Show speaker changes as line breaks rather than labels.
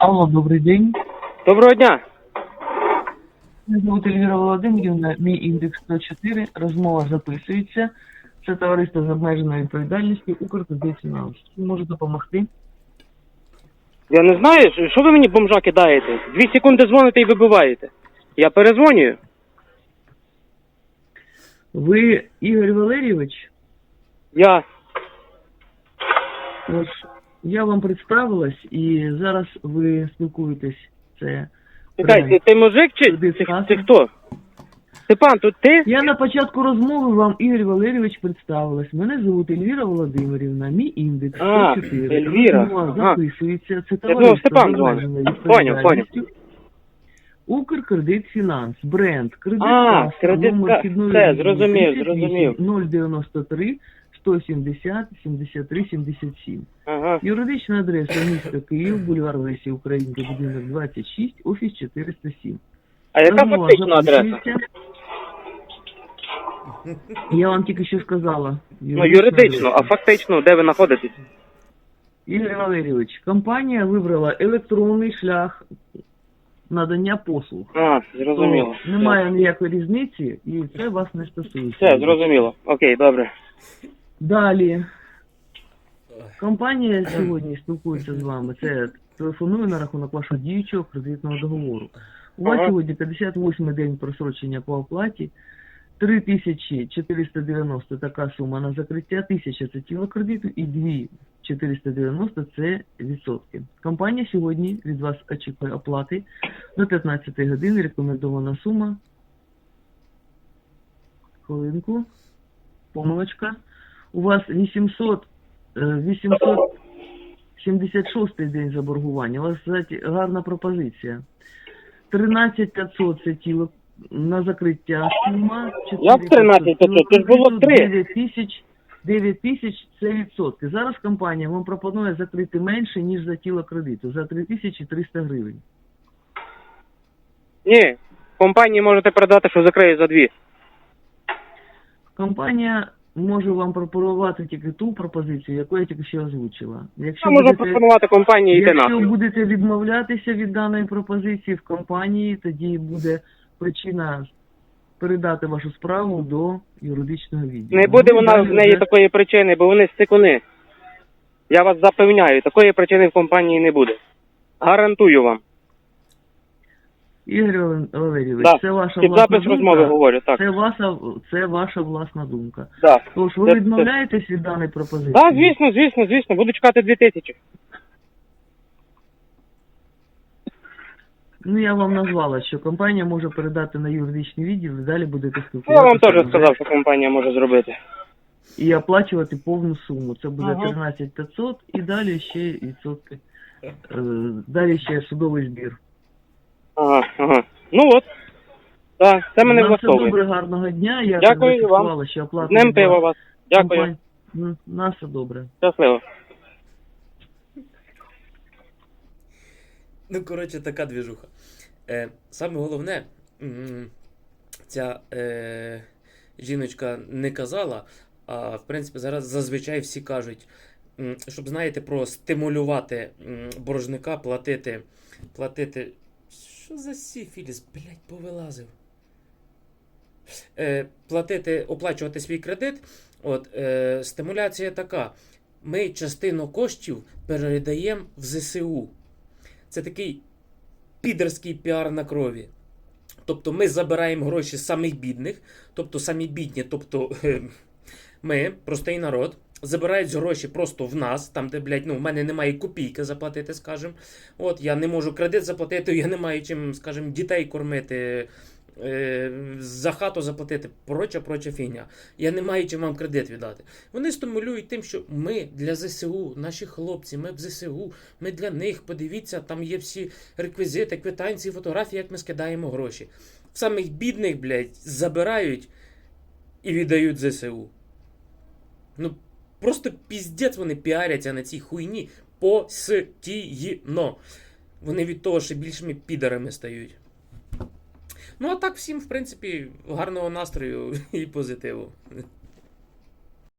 Алло, добрий день.
Доброго дня.
Мене звуть Ельвіра Володимирівна, мій індекс 104, розмова записується. Це товариство з обмеженою відповідальністю Укркредитфінанс. Можу допомогти?
Я не знаю, що- що ви мені бомжа кидаєте? Дві секунди дзвоните і вибиваєте. Я перезвонюю.
Ви Ігор Валерійович?
Я.
Ось я вам представилась і зараз ви спілкуєтесь. Це
Чекай, ти, мужик чи
Куди
ти, ти хто? Степан, тут ти?
я на початку розмови вам Ігор Валерійович представилась. Мене звуть Ельвіра Володимирівна, мій індекс
А,
104.
Ельвіра.
Розмова
Ага.
записується. Це
думав,
товариство
Степан
з
дзвонить.
обмеженою
Поняв,
відповідальністю. Укркредитфінанс, бренд, кредит
А,
каса,
кредит
номер вхідної
Все, зрозумів,
38
зрозумів.
093 170 73 77.
Ага.
Юридична адреса місто Київ, бульвар Лесі Українки, будинок 26, офіс 407.
А яка
Розмова
фактична адреса?
записується. Я вам тільки що сказала.
Ну, юридично, а фактично, де ви знаходитесь?
Ігор Валерійович, компанія вибрала електронний шлях надання послуг.
А, зрозуміло.
То Немає ніякої різниці, і це вас не стосується.
Все, зрозуміло. Окей, добре.
Далі. Компанія сьогодні спілкується з вами. Це телефонує на рахунок вашого діючого кредитного договору. У вас сьогодні 58 день просрочення по оплаті. 3490 така сума на закриття, 1000 це тіло кредиту і 2490 це відсотки. Компанія сьогодні від вас очікує оплати до 15 години. Рекомендована сума. Хвилинку. Помилочка. У вас 800, е, 876 день заборгування. У вас кстати, гарна пропозиція. 13500 це тіло на закриття сума.
Як 13500? Це ж було три.
9 тисяч 9 тисяч це відсотки. Зараз компанія вам пропонує закрити менше, ніж за тіло кредиту, за 3300 гривень.
Ні, компанії можете передати, що закриє за дві.
Компанія може вам пропонувати тільки ту пропозицію, яку я тільки що озвучила. Якщо
Я можу
будете-
пропонувати компанії йти
Якщо
нахуй.
будете відмовлятися від даної пропозиції в компанії, тоді буде причина передати вашу справу до юридичного відділу.
Не буде
Ну,
вона
далі
в неї
вже-
такої причини, бо вони стикуни. Я вас запевняю, такої причини в компанії не буде. Гарантую вам.
Ігор Валерійович,
Да.
це ваша
Під
власна думка.
розмови говорю, так.
Це ваша, це ваша власна думка.
Да.
Тож ви
Це-
відмовляєтесь від даної пропозиції?
Так, звісно, звісно, звісно. Буду чекати дві тисячі.
Ну я вам назвала, що компанія може передати на юридичний відділ і далі будете
Ну,
спілкуватися.
Я вам теж сказав, що компанія може зробити.
І оплачувати повну суму. Це буде
Ага.
13 500 і далі ще відсотки. Е, Далі ще судовий збір.
Ага. Ну от. Так, це мене
все
влаштовує.
добре, гарного дня. Я
Дякую вам.
що оплата
Днем
від
пива
вас.
Дякую.
Ну, На все добре.
Щасливо.
Ну, коротше, така двіжуха. Е, саме головне, м, ця е, жіночка не казала, а в принципі зараз зазвичай всі кажуть, м, щоб знаєте, про стимулювати м, боржника платити. платити. Що за сіфіліс, блять, повилазив? Е, платити, оплачувати свій кредит. От, е, стимуляція така. Ми частину коштів передаємо в ЗСУ. Це такий підерський піар на крові. Тобто ми забираємо гроші самих бідних, тобто самі бідні, тобто е, ми, простий народ, забирають гроші просто в нас, там, де, блядь, ну, в мене немає копійки заплатити, скажімо. От, я не можу кредит заплатити, я не маю чим, скажімо, дітей кормити. е, За хату заплатити, проча, проча фігня. Я не маю чим вам кредит віддати. Вони стимулюють тим, що ми для ЗСУ, наші хлопці, ми в ЗСУ, ми для них, подивіться, там є всі реквізити, квитанції, фотографії, як ми скидаємо гроші. В самих бідних, блядь, забирають і віддають ЗСУ. Ну, просто піздець вони піаряться на цій хуйні постійно. Вони від того ще більшими підарами стають. Ну, а так всім, в принципі, гарного настрою і позитиву.